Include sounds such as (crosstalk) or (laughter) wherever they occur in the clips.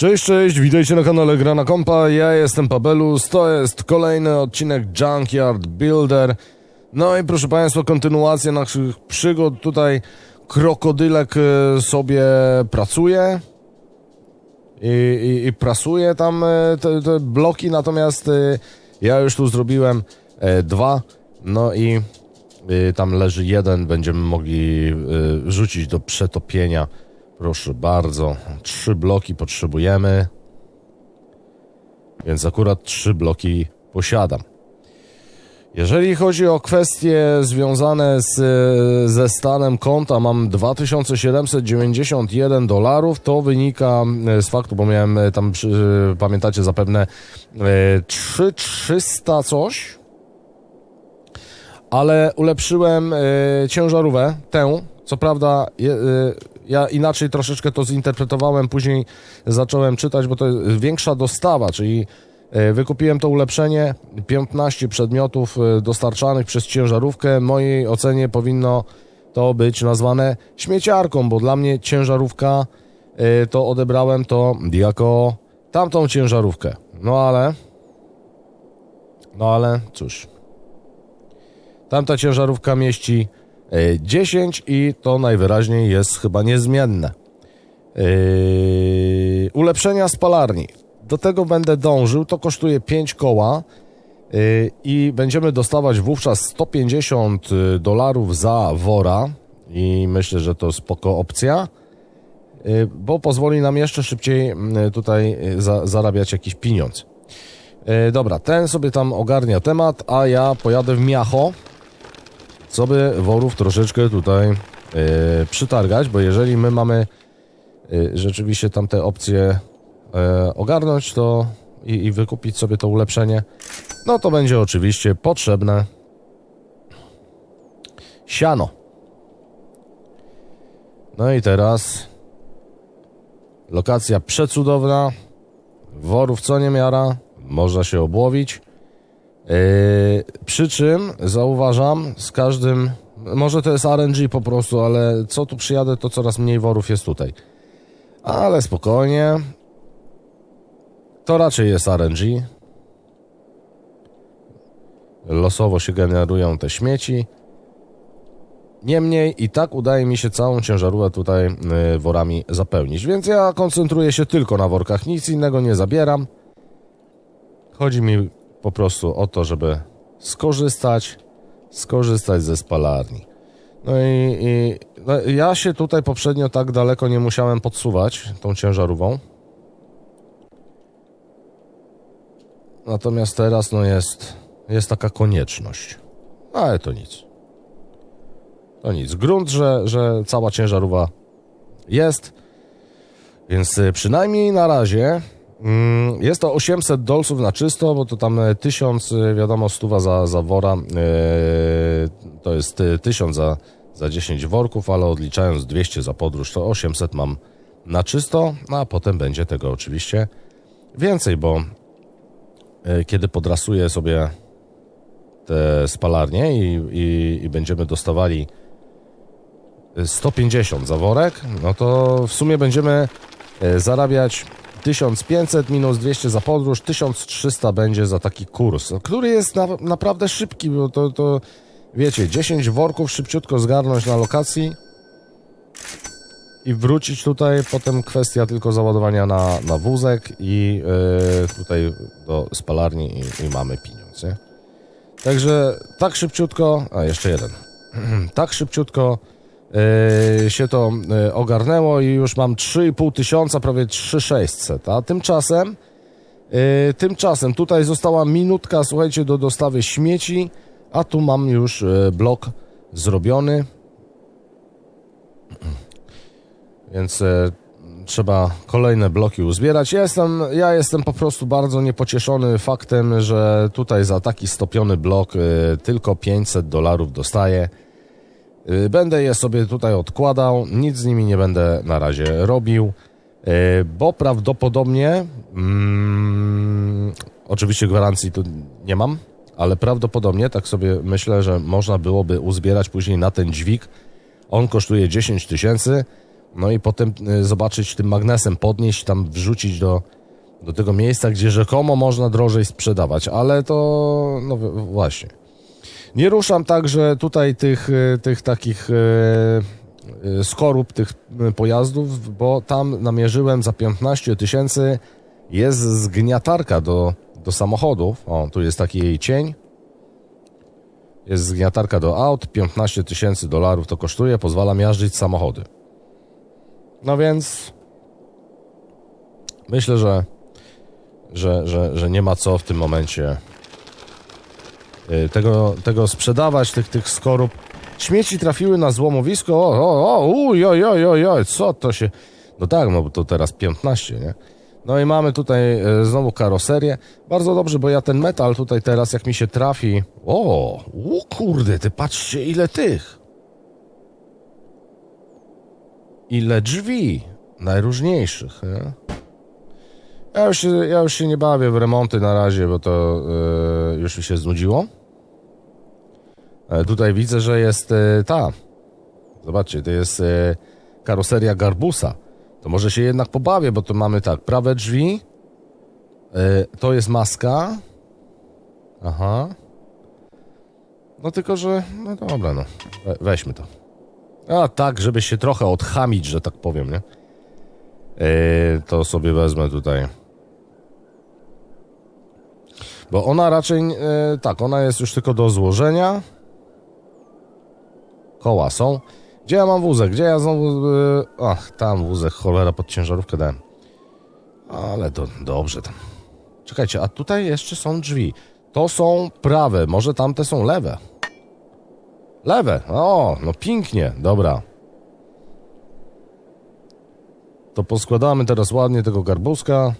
Cześć, cześć, witajcie na kanale Grana Kompa, ja jestem Pabelus, to jest kolejny odcinek Junkyard Builder. No i proszę Państwa, kontynuacja naszych przygód, tutaj krokodylek e, sobie pracuje i, i, i prasuje tam e, te, te bloki, natomiast e, ja już tu zrobiłem e, dwa, no i tam leży jeden, będziemy mogli rzucić do przetopienia. Proszę bardzo, trzy bloki potrzebujemy, więc akurat trzy bloki posiadam. Jeżeli chodzi o kwestie związane z, ze stanem konta, mam 2791 dolarów. To wynika z faktu, bo miałem tam, przy- pamiętacie zapewne, e, 3300 coś, ale ulepszyłem e, ciężarówkę, tę. Co prawda, e, ja inaczej troszeczkę to zinterpretowałem, później zacząłem czytać, bo to jest większa dostawa, czyli e, wykupiłem to ulepszenie, 15 przedmiotów e, dostarczanych przez ciężarówkę. W mojej ocenie powinno to być nazwane śmieciarką, bo dla mnie ciężarówka e, to odebrałem to jako tamtą ciężarówkę. No ale. No ale cóż. Tamta ciężarówka mieści 10 i to najwyraźniej jest chyba niezmienne. Yy, ulepszenia spalarni. Do tego będę dążył. To kosztuje 5 koła yy, i będziemy dostawać wówczas 150 dolarów za wora i myślę, że to spoko opcja, yy, bo pozwoli nam jeszcze szybciej tutaj za, zarabiać jakiś pieniądz. Dobra, ten sobie tam ogarnia temat, a ja pojadę w Miacho, co by worów troszeczkę tutaj yy, przytargać, bo jeżeli my mamy yy, rzeczywiście tam te opcje yy, ogarnąć to i, i wykupić sobie to ulepszenie, no to będzie oczywiście potrzebne siano. No i teraz lokacja przecudowna, worów co niemiara, można się obłowić. Yy, przy czym zauważam z każdym, może to jest RNG po prostu, ale co tu przyjadę, to coraz mniej worów jest tutaj. Ale spokojnie. To raczej jest RNG. Losowo się generują te śmieci. Niemniej i tak udaje mi się całą ciężarówkę tutaj yy, worami zapełnić, więc ja koncentruję się tylko na workach, nic innego nie zabieram. Chodzi mi po prostu o to, żeby skorzystać, skorzystać ze spalarni. No i, i no ja się tutaj poprzednio tak daleko nie musiałem podsuwać tą ciężarówką. Natomiast teraz no jest, jest taka konieczność. Ale to nic. To nic. Grunt, że, że cała ciężarówka jest. Więc y, przynajmniej na razie jest to 800 dolców na czysto, bo to tam e, 1000, y, wiadomo, stuwa za, za wora, y, to jest y, 1000 za, za 10 worków, ale odliczając 200 za podróż, to 800 mam na czysto, no a potem będzie tego oczywiście więcej, bo kiedy podrasuję sobie te spalarnie i, i, i będziemy dostawali 150 za worek, no to w sumie będziemy e, zarabiać 1500 minus 200 za podróż, 1300 będzie za taki kurs, który jest na, naprawdę szybki, bo to, to wiecie, 10 worków szybciutko zgarnąć na lokacji i wrócić tutaj, potem kwestia tylko załadowania na, na wózek i e, tutaj do spalarni i, i mamy pieniądz? Także tak szybciutko, a jeszcze jeden, (clears throat) tak szybciutko się to e, ogarnęło i już mam 3,5 tysiąca, prawie 3,600, a tymczasem, e, tymczasem tutaj została minutka, słuchajcie, do dostawy śmieci, a tu mam już e, blok zrobiony, więc e, trzeba kolejne bloki uzbierać. Ja jestem, ja jestem po prostu bardzo niepocieszony faktem, że tutaj za taki stopiony blok e, tylko 500 dolarów dostaję. Y, Będę je sobie tutaj odkładał, nic z nimi nie będę na razie robił, y, bo prawdopodobnie, mm, oczywiście gwarancji tu nie mam, ale prawdopodobnie tak sobie myślę, że można byłoby uzbierać później na ten dźwig. On kosztuje 10 tysięcy, No i potem y, zobaczyć tym magnesem, podnieść, tam wrzucić do, do tego miejsca, gdzie rzekomo można drożej sprzedawać, ale to, no właśnie. Nie ruszam także tutaj tych, y, tych takich y, y, skorup tych pojazdów, bo tam namierzyłem za 15 tysięcy jest zgniatarka do, do samochodów. O, tu jest taki jej cień. Jest zgniatarka do aut, 15 tysięcy dolarów to kosztuje, pozwala miażdżyć samochody. No więc myślę, że, że, że, że nie ma co w tym momencie tego, tego sprzedawać, tych, tych skorup. Śmieci trafiły na złomowisko. O, o, o, uj, oj, oj, oj, oj, co to się. No tak, no bo to teraz 15, nie? No i mamy tutaj e, znowu karoserię. Bardzo dobrze, bo ja ten metal tutaj teraz, jak mi się trafi. O, o kurde, ty patrzcie, ile tych. Ile drzwi najróżniejszych. Nie? Ja, już się, ja już się nie bawię w remonty na razie, bo to e, już mi się znudziło. E, tutaj widzę, że jest e, ta. Zobaczcie, to jest e, karoseria Garbusa. To może się jednak pobawię, bo to mamy tak, prawe drzwi. to jest maska. Aha. No tylko, że. No dobra, no. We, weźmy to. A tak, żeby się trochę odchamić, że tak powiem, nie? To sobie wezmę tutaj. Bo ona raczej. Tak, ona jest już tylko do złożenia. Koła są. Gdzie ja mam wózek? Gdzie ja znowu... e, Ach, tam wózek, cholera, pod ciężarówkę dałem. Ale to dobrze tam. Czekajcie, a tutaj jeszcze są drzwi. To są prawe, może tamte są lewe. Lewe, o, no pięknie, dobra. To poskładamy teraz ładnie tego garbuska.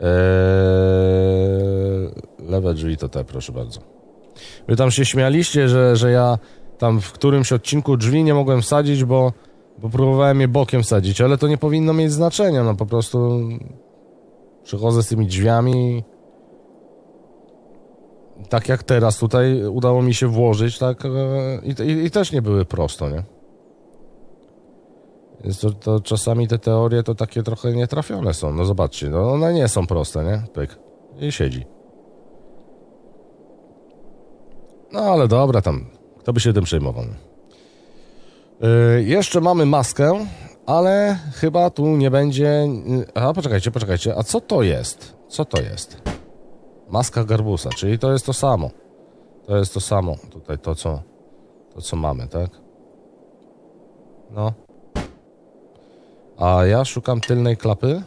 Eee, lewe drzwi to te, proszę bardzo. Wy tam się śmialiście, że, że ja tam w którymś odcinku drzwi nie mogłem wsadzić, bo, bo próbowałem je bokiem wsadzić, ale to nie powinno mieć znaczenia, no po prostu przychodzę z tymi drzwiami tak jak teraz tutaj udało mi się włożyć, tak e, i, i, i też nie były prosto, nie? Więc to, to czasami te teorie to takie trochę nietrafione są, no zobaczcie, no one nie są proste, nie? Pyk. I siedzi. No ale dobra, tam. Kto by się tym przejmował? Yy, jeszcze mamy maskę, ale chyba tu nie będzie. A poczekajcie, poczekajcie. A co to jest? Co to jest? Maska garbusa, czyli to jest to samo. To jest to samo. Tutaj to, co, to, co mamy, tak? No. A ja szukam tylnej klapy.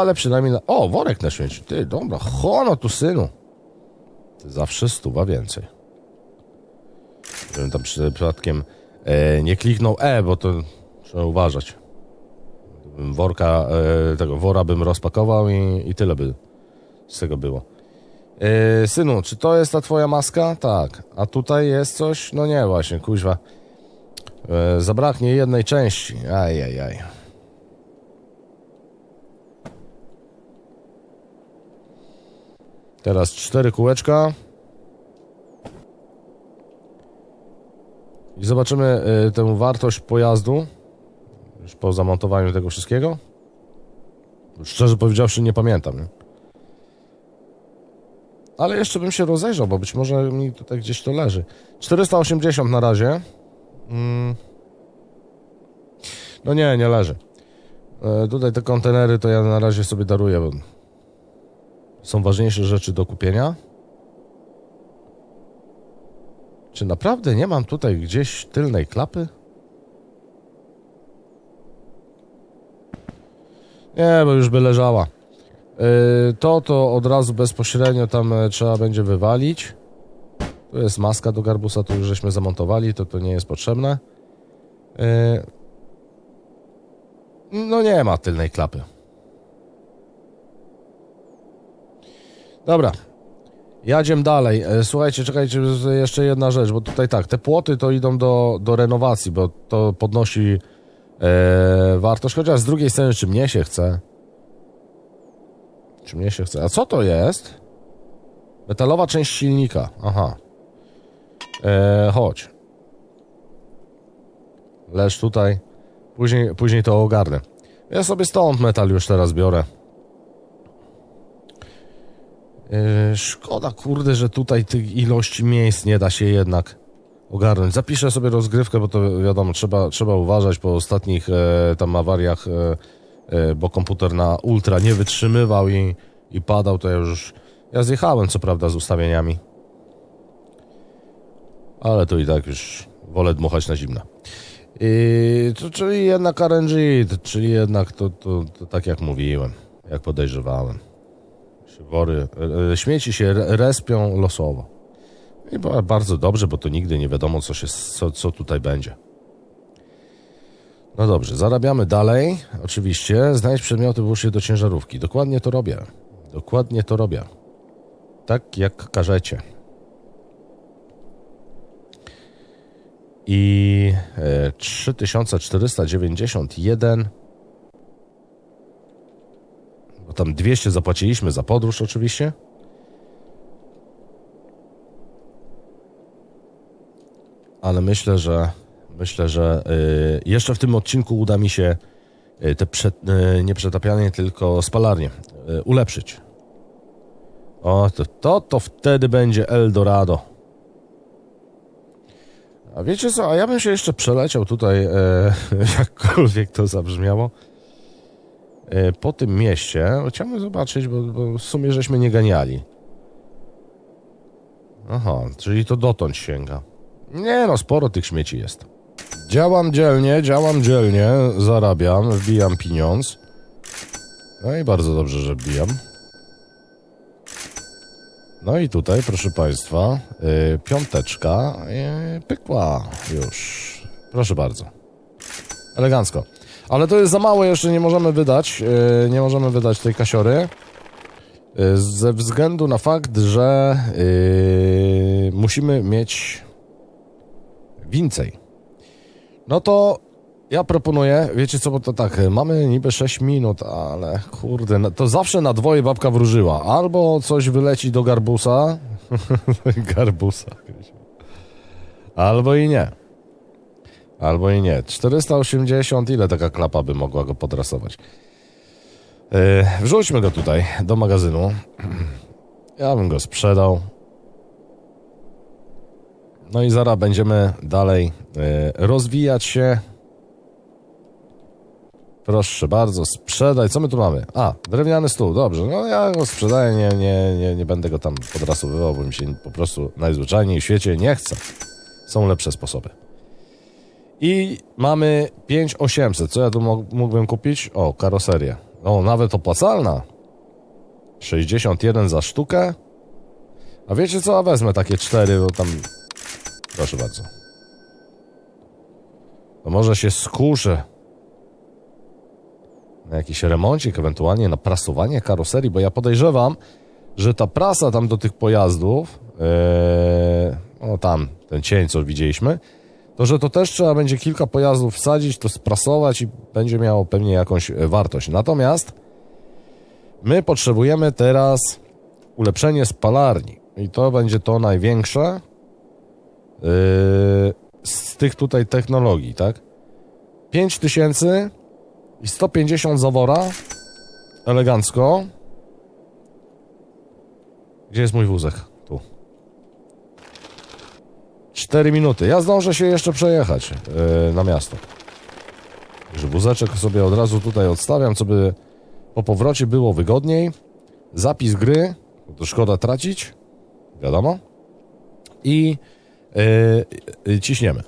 Ale przynajmniej na... O, worek na śmieci. Ty, dobra. Hono tu, synu. Ty zawsze stuwa więcej. Żebym tam przypadkiem e, nie kliknął E, bo to trzeba uważać. Gdybym Worka, e, tego wora bym rozpakował i, i tyle by z tego było. E, synu, czy to jest ta twoja maska? Tak. A tutaj jest coś? No nie, właśnie, kuźwa. E, zabraknie jednej części. Aj, aj, aj. Teraz cztery kółeczka. I zobaczymy y, tę wartość pojazdu. Już po zamontowaniu tego wszystkiego. Szczerze powiedziawszy, nie pamiętam. Nie? Ale jeszcze bym się rozejrzał, bo być może mi tutaj gdzieś to leży. 480 na razie. Mm. No nie, nie leży. E, tutaj te kontenery to ja na razie sobie daruję, bo są ważniejsze rzeczy do kupienia. Czy naprawdę nie mam tutaj gdzieś tylnej klapy? Nie, bo już by leżała. Yy, to to od razu bezpośrednio tam e, trzeba będzie wywalić. Tu jest maska do garbusa, tu już żeśmy zamontowali, to to nie jest potrzebne. Yy, no nie ma tylnej klapy. Dobra. Jadziem dalej. E, Słuchajcie, czekajcie, jeszcze jedna rzecz, bo tutaj tak, te płoty to idą do, do renowacji, bo to podnosi e, wartość, chociaż z drugiej strony, czy mnie się chce? Czy mnie się chce? A co to jest? Metalowa część silnika. Aha. E, chodź. Leż tutaj. Później, później to ogarnę. Ja sobie stąd metal już teraz biorę. E, szkoda, kurde, że tutaj tych ilości miejsc nie da się jednak ogarnąć. Zapiszę sobie rozgrywkę, bo to wiadomo, trzeba, trzeba uważać po ostatnich e, tam awariach, e, e, bo komputer na ultra nie wytrzymywał i, i padał, to ja już... Ja zjechałem, co prawda, z ustawieniami. Ale to i tak już wolę dmuchać na zimno. I, to, czyli jednak RNG, to, czyli jednak to, to, to tak jak mówiłem, jak podejrzewałem. Wory, e, e, śmieci się re- respią losowo. I ba- bardzo dobrze, bo to nigdy nie wiadomo, co, się, co, co tutaj będzie. No dobrze, zarabiamy dalej. Oczywiście, znajdź przedmioty, włóż do ciężarówki. Dokładnie to robię. Dokładnie to robię. Tak jak każecie. I e, 3491. Bo tam 200 zapłaciliśmy za podróż, oczywiście. Ale myślę, że myślę, że y, jeszcze w tym odcinku uda mi się y, te prze, y, nie przetapianie, tylko spalarnię ulepszyć. O, to, to, to wtedy będzie Eldorado. A wiecie co, a ja bym się jeszcze przeleciał tutaj, e, (laughs) jakkolwiek to zabrzmiało, po tym mieście. Chciałbym zobaczyć, bo, bo w sumie żeśmy nie ganiali. Aha, czyli to dotąd sięga. Nie no, sporo tych śmieci jest. Działam dzielnie, działam dzielnie, zarabiam, wbijam pieniądz. No i bardzo dobrze, że wbijam. No i tutaj, proszę Państwa, yy, piąteczka yy, pykła już. Proszę bardzo. Elegancko. Ale to jest za mało, jeszcze nie możemy wydać, yy, nie możemy wydać tej kasiory. Yy, ze względu na fakt, że yy, musimy mieć więcej. No to ja proponuję, wiecie co, bo to tak, mamy niby 6 minut, ale kurde, to zawsze na dwoje babka wróżyła. Albo coś wyleci do garbusa, (laughs) garbusa, albo i nie. Albo i nie. 480, ile taka klapa by mogła go podrasować? Yy, wrzućmy go tutaj do magazynu. Ja bym go sprzedał. No i zaraz będziemy dalej yy, rozwijać się. Proszę bardzo, sprzedaj. Co my tu mamy? A, drewniany stół, dobrze. No ja go sprzedaję, nie, nie, nie, nie będę go tam podrasowywał, bo mi się po prostu najzwyczajniej w świecie nie chce. Są lepsze sposoby. I mamy 5800. Co ja tu mógłbym kupić? O, karoserię. O, nawet opłacalna. 61 za sztukę. A wiecie co? A wezmę takie cztery, bo tam... Proszę bardzo. To może się skuszę na jakiś remoncik, ewentualnie na prasowanie karoserii, bo ja podejrzewam, że ta prasa tam do tych pojazdów, ee, no tam, ten cień, co widzieliśmy, to że to też trzeba będzie kilka pojazdów wsadzić, to sprasować i będzie miało pewnie jakąś e, wartość. Natomiast my potrzebujemy teraz ulepszenie spalarni i to będzie to największe yy, z tych tutaj technologii, tak? 5000 i 150 zawora. Elegancko. Gdzie jest mój wózek? Tu. 4 minuty. Ja zdążę się jeszcze przejechać yy, na miasto. Wózeczek sobie od razu tutaj odstawiam, co by po powrocie było wygodniej. Zapis gry, to szkoda tracić. Wiadomo. I yy, yy, ciśniemy.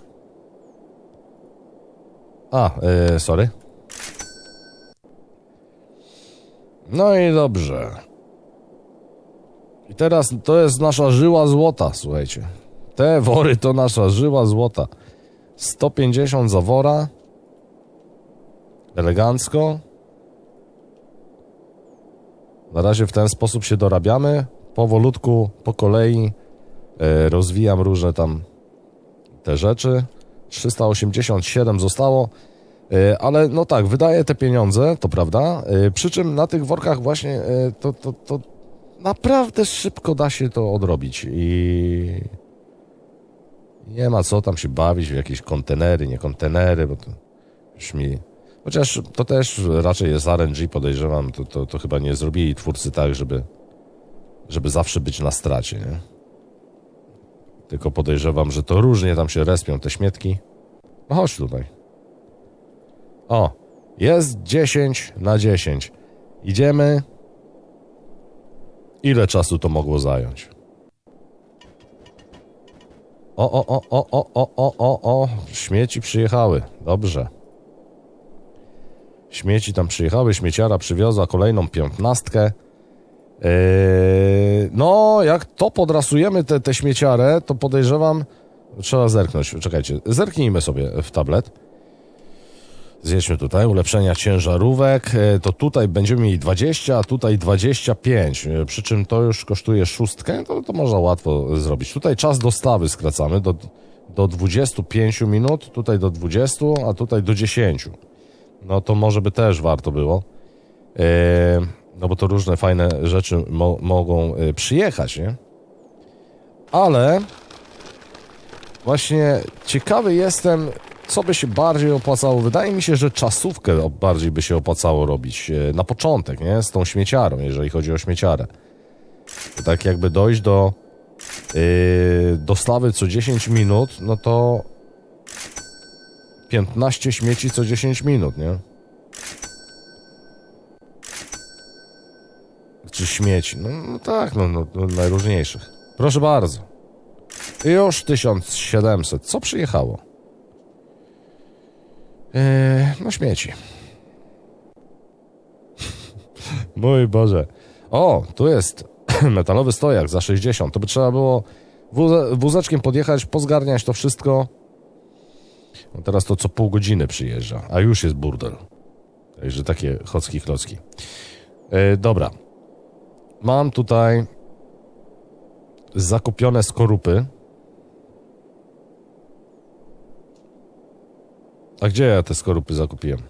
A, yy, sorry. No i dobrze. I teraz to jest nasza żyła złota, słuchajcie. Te wory to nasza żyła złota. 150 za wora. Elegancko. Na razie w ten sposób się dorabiamy. Powolutku, po kolei e, rozwijam różne tam te rzeczy. 387 zostało. E, Ale no tak, wydaję te pieniądze, to prawda. E, Przy czym na tych workach właśnie to, to, to naprawdę szybko da się to odrobić i nie ma co tam się bawić w jakieś kontenery, nie kontenery, bo to już mi... Chociaż to też raczej jest RNG, podejrzewam, to, to, to chyba nie zrobili twórcy tak, żeby, żeby zawsze być na stracie, nie? Tylko podejrzewam, że to różnie tam się respią te śmietki. No chodź tutaj. O, jest 10 na 10. Idziemy. Ile czasu to mogło zająć? O, o, o, o, o, o, o, o, o. Śmieci przyjechały. Dobrze. Śmieci tam przyjechały, śmieciara przywiozła kolejną piętnastkę. Yy, no, jak to podrasujemy te, te śmieciarę, to podejrzewam, trzeba zerknąć. Czekajcie, zerknijmy sobie w tablet. Zjedźmy tutaj, ulepszenia ciężarówek, e, to tutaj będziemy mieli 20, a tutaj 25, e, przy czym to już kosztuje szóstkę, to, to można łatwo zrobić. Tutaj czas dostawy skracamy do, do 25 minut, tutaj do 20, a tutaj do 10. No to może by też warto było, e, no bo to różne fajne rzeczy mo mogą przyjechać, nie? Ale właśnie ciekawy jestem, co by się bardziej opłacało? Wydaje mi się, że czasówkę bardziej by się opłacało robić e, na początek, nie? Z tą śmieciarą, jeżeli chodzi o śmieciarę. To tak jakby dojść do yy, dostawy co 10 minut, no to 15 śmieci co 10 minut, nie? Czy śmieci? No, no tak, no, no, no najróżniejszych. Proszę bardzo. Już 1700. Co przyjechało? Eee, no śmieci. (laughs) Mój Boże. O, tu jest (clears throat) metalowy stojak za 60. To by trzeba było wóze- wózeczkiem podjechać, pozgarniać to wszystko. No teraz to co pół godziny przyjeżdża, a już jest burdel. Także takie chocki klocki. E, dobra. Mam tutaj zakupione skorupy. A gdzie ja te skorupy zakupiłem?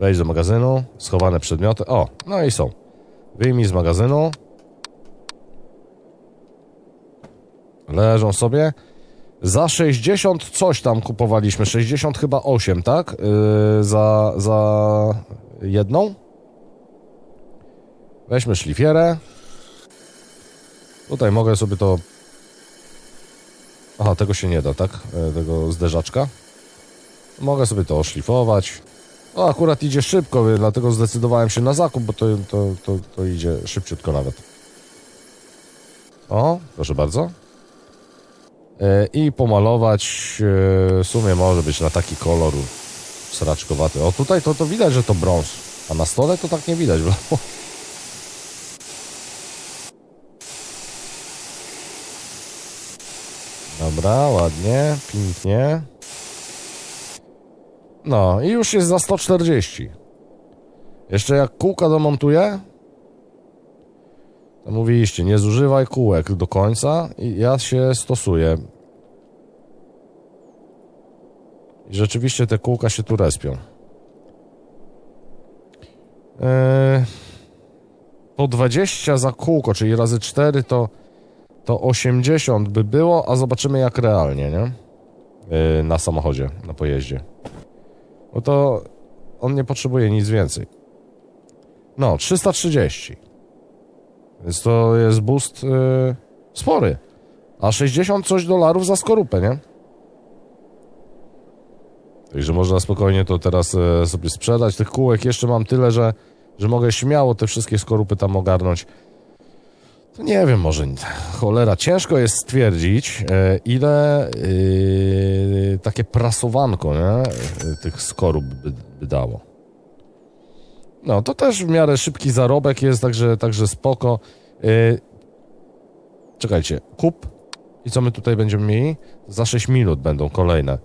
Wejdź do magazynu, schowane przedmioty. O, no i są. Wyjmij z magazynu. Leżą sobie. Za 60 coś tam kupowaliśmy. 60 chyba 8, tak? Yy, za, za jedną. Weźmy szlifierę. Tutaj mogę sobie to... Aha, tego się nie da, tak? Yy, Tego zderzaczka. Mogę sobie to oszlifować. O, akurat idzie szybko, dlatego zdecydowałem się na zakup, bo to, to, to, to idzie szybciutko nawet. O, proszę bardzo. E, I pomalować e, w sumie może być na taki kolor sraczkowaty. O, tutaj to, to widać, że to brąz. A na stole to tak nie widać. Bo... (laughs) Dobra, ładnie, pięknie. No i już jest za 140. Jeszcze jak kółka domontuję, to mówiliście, nie zużywaj kółek do końca i ja się stosuję. I rzeczywiście te kółka się tu respią. Eee, po 20 za kółko, czyli razy 4 to, to 80 by było, a zobaczymy jak realnie, nie? Eee, na samochodzie, na pojeździe. Bo to on nie potrzebuje nic więcej. No, 330. Więc to jest boost yy, spory. A 60 coś dolarów za skorupę, nie? Także można spokojnie to teraz e, sobie sprzedać. Tych kółek jeszcze mam tyle, że, że mogę śmiało te wszystkie skorupy tam ogarnąć. Nie wiem, może cholera. Ciężko jest stwierdzić, e, ile yy, takie prasowanko nie? E, tych skorup by, by dało. No, to też w miarę szybki zarobek jest, także, także spoko. Yy, czekajcie, kup. I co my tutaj będziemy mieli? Za 6 minut będą kolejne.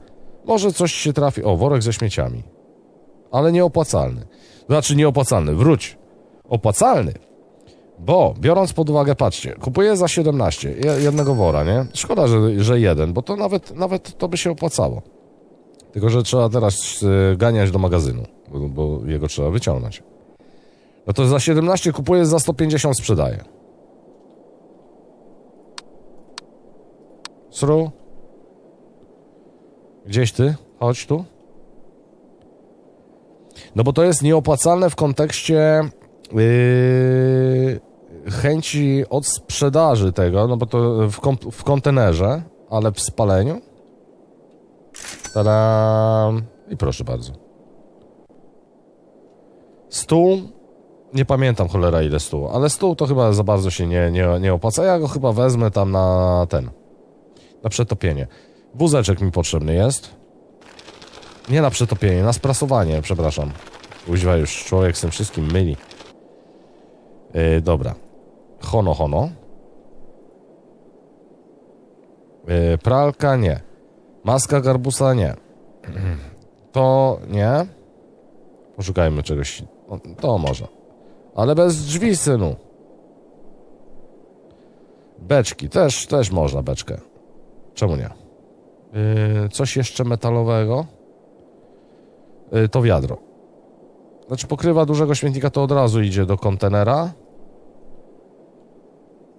Może coś się trafi. O, worek ze śmieciami. Ale nieopłacalny. Znaczy nieopłacalny, wróć. Opłacalny. Bo, biorąc pod uwagę, patrzcie, kupuję za 17 je- jednego wora, nie? Szkoda, że, że jeden, bo to nawet, nawet to by się opłacało. Tylko, że trzeba teraz y, ganiać do magazynu, bo, bo jego trzeba wyciągnąć. No to za 17 kupuję, za 150 sprzedaję. Sru? Gdzieś ty? Chodź tu. No bo to jest nieopłacalne w kontekście yy, chęci od sprzedaży tego, no bo to w, w kontenerze, ale w spaleniu. Tadam. I proszę bardzo. Stół. Nie pamiętam cholera ile stół, ale stół to chyba za bardzo się nie, nie, nie opłaca. Ja go chyba wezmę tam na ten. Na przetopienie. Wózeczek mi potrzebny jest. Nie na przetopienie, na sprasowanie, przepraszam. Uźwa już człowiek z tym wszystkim myli. Yy, dobra. Hono, hono. Yy, pralka nie. Maska garbusa nie. (clears throat) To nie. Poszukajmy czegoś. O, To może. Ale bez drzwi, synu. Beczki. Też, też można beczkę. Czemu nie? Yy, coś jeszcze metalowego? Yy, to wiadro. Znaczy pokrywa dużego śmietnika to od razu idzie do kontenera.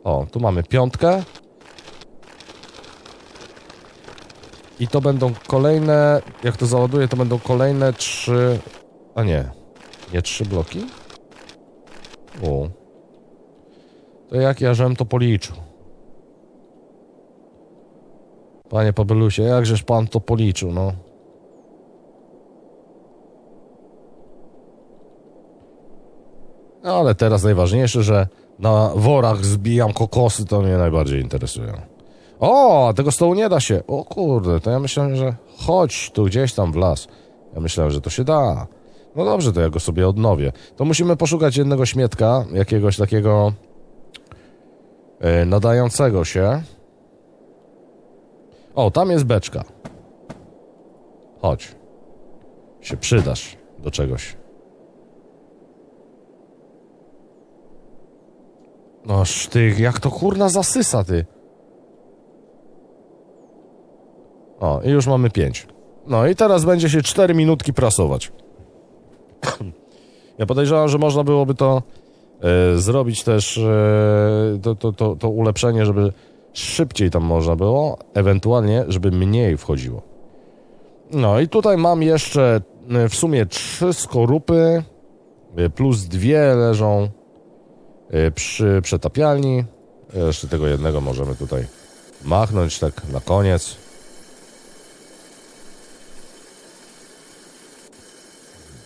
O, tu mamy piątkę. I to będą kolejne, jak to załaduję, to będą kolejne trzy... A nie, nie trzy bloki? U. To jak ja żem to policzył? Panie Pabelusie, jakżeż pan to policzył, no? No ale teraz najważniejsze, że na worach zbijam kokosy, to mnie najbardziej interesują. O, tego stołu nie da się. O kurde, to ja myślałem, że chodź tu gdzieś tam w las. Ja myślałem, że to się da. No dobrze, to ja go sobie odnowię. To musimy poszukać jednego śmietka, jakiegoś takiego e, nadającego się. O, tam jest beczka. Chodź. Się przydasz do czegoś. No sztych, jak to kurna zasysa, ty. O, i już mamy 5. No i teraz będzie się 4 minutki prasować. ja podejrzewam, że można byłoby to e, zrobić też e, to, to, to, to ulepszenie, żeby szybciej tam można było, ewentualnie, żeby mniej wchodziło. No i tutaj mam jeszcze e, w sumie trzy skorupy, plus dwie leżą przy przetapialni. Jeszcze tego jednego możemy tutaj machnąć tak na koniec.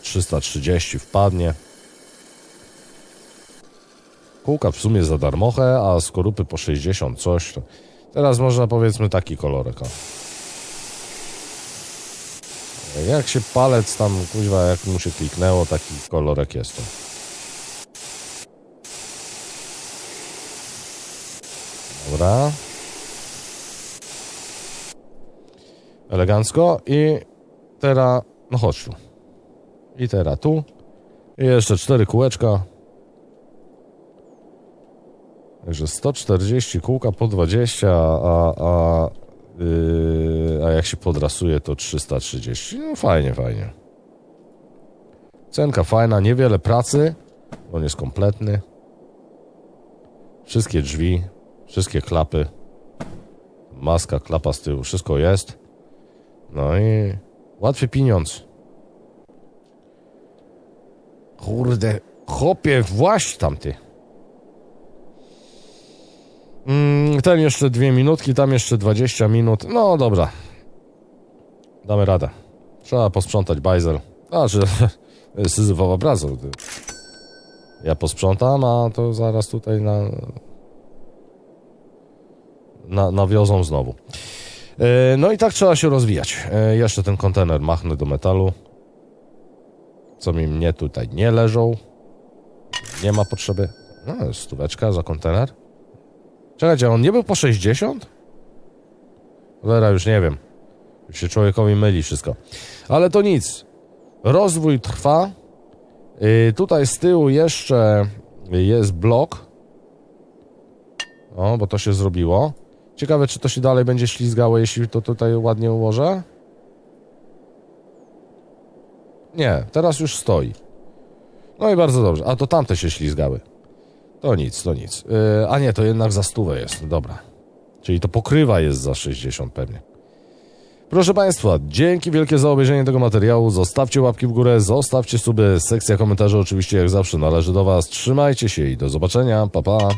Trzysta trzydzieści wpadnie. Kółka w sumie za darmochę, a skorupy po 60 coś. Teraz można powiedzmy taki kolorek. Jak się palec tam, kuźwa, jak mu się kliknęło, taki kolorek jest to. Dobra. Elegancko i teraz, no chodź tu. I teraz tu. I jeszcze cztery kółeczka. Także 140 kółka po 20, a, a, yy, a jak się podrasuje to 330. No fajnie, fajnie. Cenka fajna, niewiele pracy, on jest kompletny. Wszystkie drzwi, wszystkie klapy. Maska, klapa z tyłu, wszystko jest. No i łatwy pieniądz. Kurde, chopie, właśnie tamty. Mm, ten jeszcze dwie minutki, tam jeszcze 20 minut. No dobra. Damy radę. Trzeba posprzątać bajzel. Znaczy, (laughs) syzyfowa praca. Ja posprzątam, a to zaraz tutaj na... na nawiozą znowu. E, No i tak trzeba się rozwijać. E, Jeszcze ten kontener machnę do metalu. Co mi mnie tutaj nie leżą. Nie ma potrzeby. No, stóweczka za kontener. Czekajcie, on nie był po 60? Cholera, już nie wiem. Już się człowiekowi myli wszystko. Ale to nic. Rozwój trwa. Yy, tutaj z tyłu jeszcze jest blok. O, bo to się zrobiło. Ciekawe, czy to się dalej będzie ślizgało, jeśli to tutaj ładnie ułożę. Nie, teraz już stoi. No i bardzo dobrze. A to tamte się ślizgały. To nic, to nic. Yy, a nie, to jednak za stówę jest. Dobra. Czyli to pokrywa jest za 60 pewnie. Proszę Państwa, dzięki wielkie za obejrzenie tego materiału. Zostawcie łapki w górę, zostawcie suby. Sekcja komentarzy oczywiście jak zawsze należy do Was. Trzymajcie się i do zobaczenia. Pa, pa.